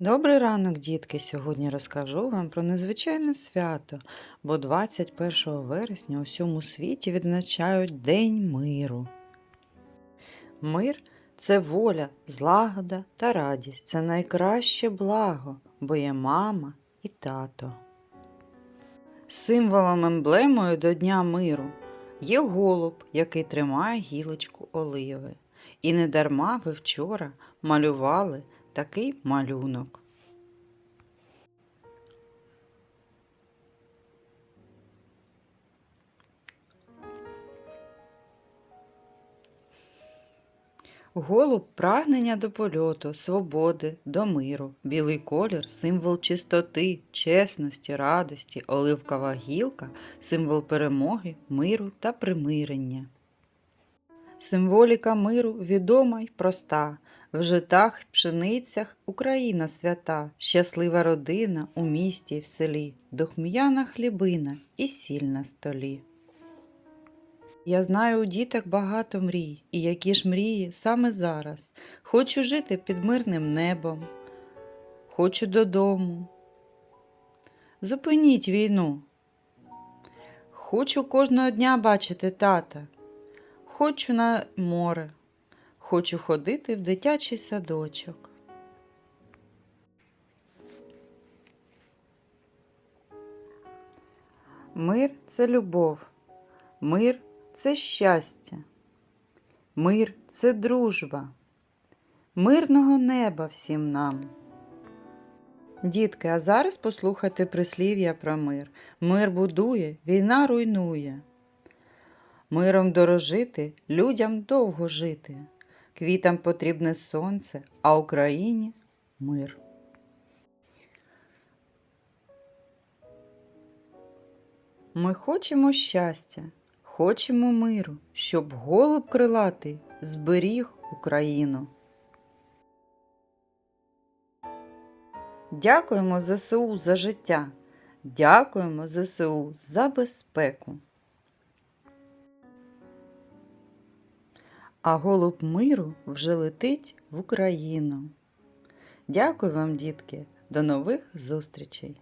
Добрий ранок, дітки! Сьогодні розкажу вам про незвичайне свято, бо 21 вересня у всьому світі відзначають День миру. Мир це воля, злагода та радість. Це найкраще благо, бо є мама і тато. Символом емблемою до Дня миру є голуб, який тримає гілочку оливи. І не дарма ви вчора малювали такий малюнок. Голуб прагнення до польоту, свободи, до миру, білий колір символ чистоти, чесності, радості, оливкова гілка символ перемоги, миру та примирення. Символіка миру відома й проста. В житах пшеницях Україна свята, щаслива родина у місті й в селі, дохм'яна хлібина і сіль на столі. Я знаю у діток багато мрій, і які ж мрії саме зараз. Хочу жити під мирним небом, хочу додому. Зупиніть війну. Хочу кожного дня бачити тата. Хочу на море, хочу ходити в дитячий садочок. Мир це любов, мир це щастя, мир це дружба, мирного неба всім нам. Дітки, а зараз послухайте прислів'я про мир. Мир будує, війна руйнує. Миром дорожити, людям довго жити. Квітам потрібне сонце, а Україні мир. Ми хочемо щастя, хочемо миру, щоб голуб крилатий зберіг Україну. Дякуємо ЗСУ за життя. Дякуємо ЗСУ за безпеку. А голуб миру вже летить в Україну. Дякую вам, дітки, до нових зустрічей!